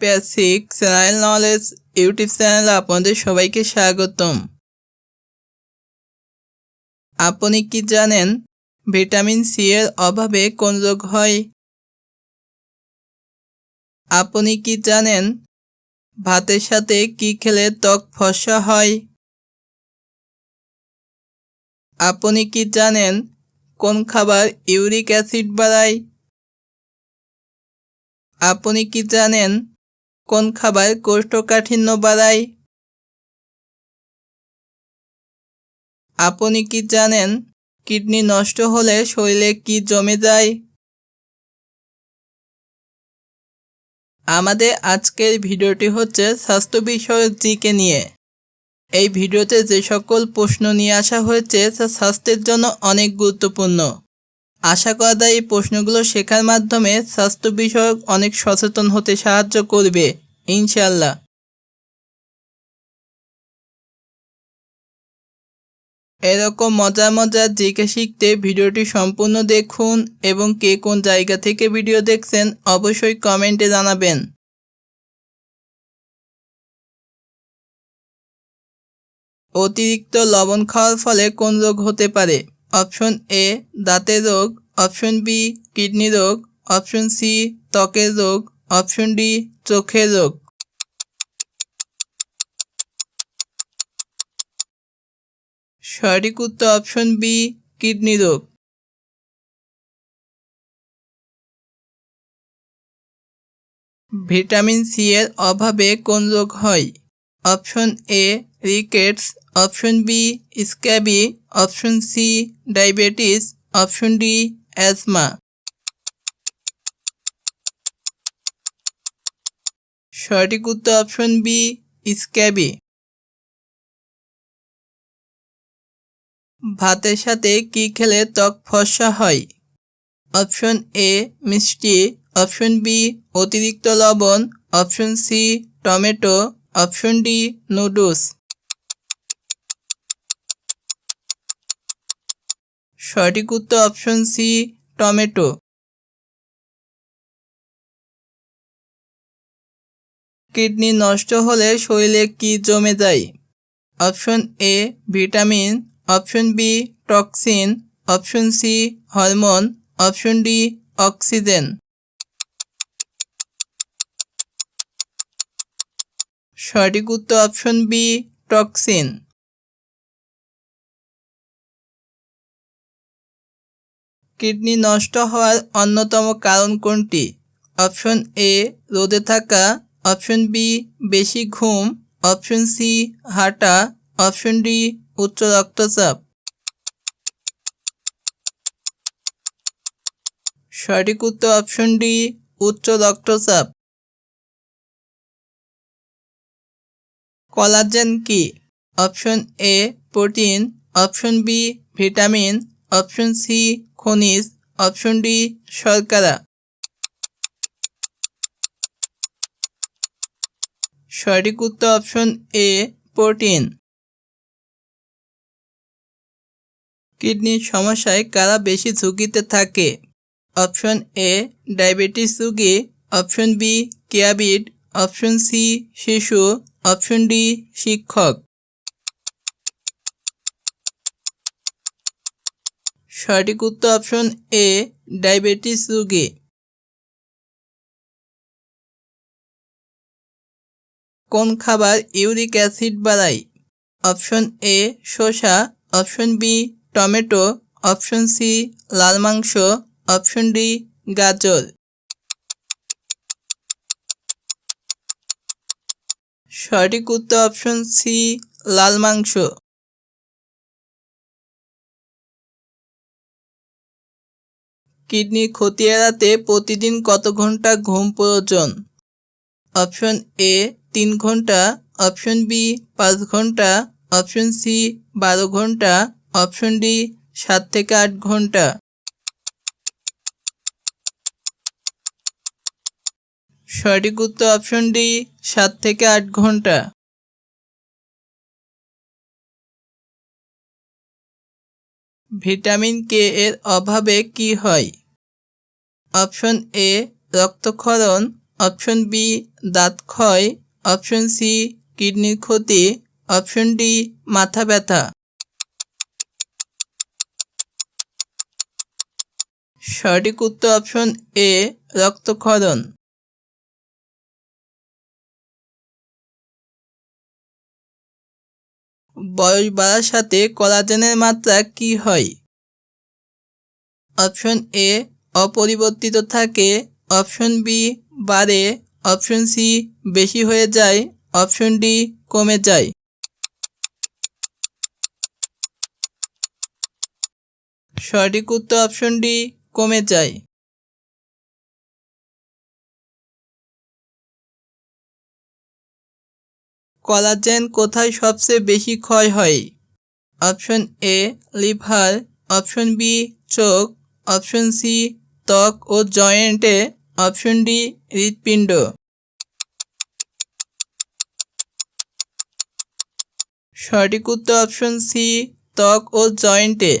Basic channel knowledge YouTube চ্যানেলে আপনাদের সবাইকে স্বাগতম। আপনি কি জানেন ভিটামিন সি এর অভাবে কোন রোগ হয়? আপনি কি জানেন ভাতের সাথে কি খেলে ত্বক ফসা হয়? আপনি কি জানেন কোন খাবার ইউরিক অ্যাসিড বাড়ায়? আপনি কি জানেন কোন খাবার কোষ্ঠকাঠিন্য বাড়ায়? আপনি কি জানেন কিডনি নষ্ট হলে শরীরে কি জমে যায়? আমাদের আজকের ভিডিওটি হচ্ছে স্বাস্থ্য বিষয়ক জিকে নিয়ে। এই ভিডিওতে যে সকল প্রশ্ন নিয়ে আসা হয়েছে, তা স্বাস্থ্যের জন্য অনেক গুরুত্বপূর্ণ। আশা করা যায় এই প্রশ্নগুলো শেখার মাধ্যমে স্বাস্থ্য বিষয়ক অনেক সচেতন হতে সাহায্য করবে ইনশাল্লাহ এরকম মজার মজার জিকে শিখতে ভিডিওটি সম্পূর্ণ দেখুন এবং কে কোন জায়গা থেকে ভিডিও দেখছেন অবশ্যই কমেন্টে জানাবেন। অতিরিক্ত লবণ খাওয়ার ফলে কোন রোগ হতে পারে? অপশন এ দাঁতের রোগ, অপশন বি কিডনি রোগ, অপশন সি ত্বকের রোগ, অপশন ডি চোখের রোগ। সঠিক উত্তর অপশন বি কিডনি রোগ। ভিটামিন সি এর অভাবে কোন রোগ হয়? Option A rickets option B, scabies, option C, diabetes, option D, asthma. সঠিক উত্তর অপশন বি, স্ক্যাবি। ভাতের সাথে কি খেলে ত্বক ফর্সা হয়? অপশন এ, মিষ্টি। অপশন বি, অতিরিক্ত লবণ। Option C, tomato. Option D, noodles. সঠিক উত্তর অপশন সি টমেটো। কিডনি নষ্ট হলে শরীরে কি জমে যায়? Option A vitamin. Option B toxin. Option C hormone. Option D oxygen. সঠিক উত্তর অপশন বি টক্সিন। কিডনি নষ্ট হওয়ার অন্যতম কারণ কোনটি? অপশন এ, রোদে থাকা। অপশন বি, বেশি ঘুম। অপশন সি, হাঁটা। অপশন ডি, উচ্চ রক্তচাপ। সঠিক উত্তর অপশন ডি, উচ্চ রক্তচাপ। কলাজেন কি? Option A, protein. Option B, vitamin. Option C খনিজ অপশন ডি শর্করা। সঠিক উত্তর অপশন এ প্রোটিন কিডনির সমস্যায় কারা বেশি ঝুঁকিতে থাকে? অপশন এ ডায়াবেটিস রোগী। অপশন বি কেয়াবিড অপশন সি শিশু। অপশন ডি শিক্ষক। সঠিক উত্তর অপশন এ ডায়াবেটিস রোগী। কোন খাবার ইউরিক অ্যাসিড বাড়ায়? অপশন এ শসা। Option B tomato. Option C লাল মাংস। অপশন ডি গাজর। সঠিক উত্তর অপশন সি লাল মাংস। কিডনির ক্ষতি এড়াতে প্রতিদিন কত ঘণ্টা ঘুম প্রয়োজন? অপশন এ তিন ঘণ্টা। অপশন বি পাঁচ ঘণ্টা। অপশন সি বারো ঘণ্টা। অপশন ডি সাত থেকে আট ঘণ্টা। সঠিক উত্তর অপশন ডি সাত থেকে আট ঘণ্টা। ভিটামিন কে এর অভাবে কি হয়? অপশন এ রক্তক্ষরণ, অপশন বি দাঁত ক্ষয়, অপশন সি কিডনির ক্ষতি, অপশন ডি মাথা ব্যথা। সঠিক উত্তর অপশন এ রক্তক্ষরণ। বয়স বাড়ার সাথে কোলাজেনের মাত্রা কি হয়? অপশন এ অপরিবর্তিত থাকে, অপশন বি বাড়ে, অপশন সি বেশি হয়ে যায়, অপশন ডি কমে যায়। সঠিক উত্তর অপশন ডি কমে যায়। কলাজেন কোথায় সবচেয়ে বেশি ক্ষয় হয়? Option A liver, option B চোখ অপশন সি, ত্বক ও জয়েন্টে অপশন ডি, হৃৎপিণ্ড। সঠিক উত্তর অপশন সি, ত্বক ও জয়েন্টে।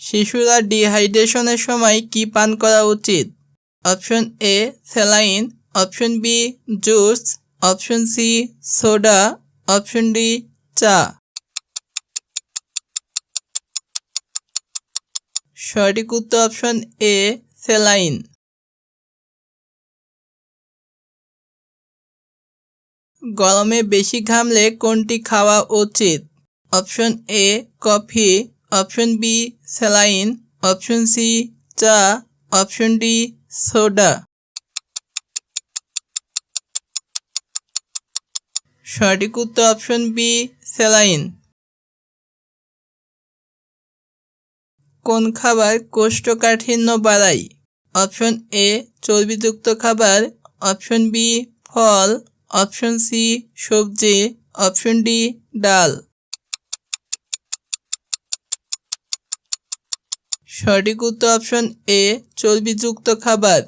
শিশুরা ডিহাইড্রেশনের সময় কি পান করা উচিত? Option A, saline. Option B, juice. Option C, soda. Option D, চা। সঠিক উত্তর অপশন এ, স্যালাইন। গরমে বেশি ঘামলে কোনটি খাওয়া উচিত? Option A, coffee. Option B, saline. Option C, চা। Option D, soda. সঠিক উত্তর অপশন বি, স্যালাইন। কোন খাবার কোষ্ঠকাঠিন্য বাড়ায়? অপশন এ চর্বিযুক্ত খাবার। অপশন বি ফল। অপশন সি সবজি। অপশন ডি ডাল। সঠিক উত্তর অপশন এ চর্বিযুক্ত খাবার।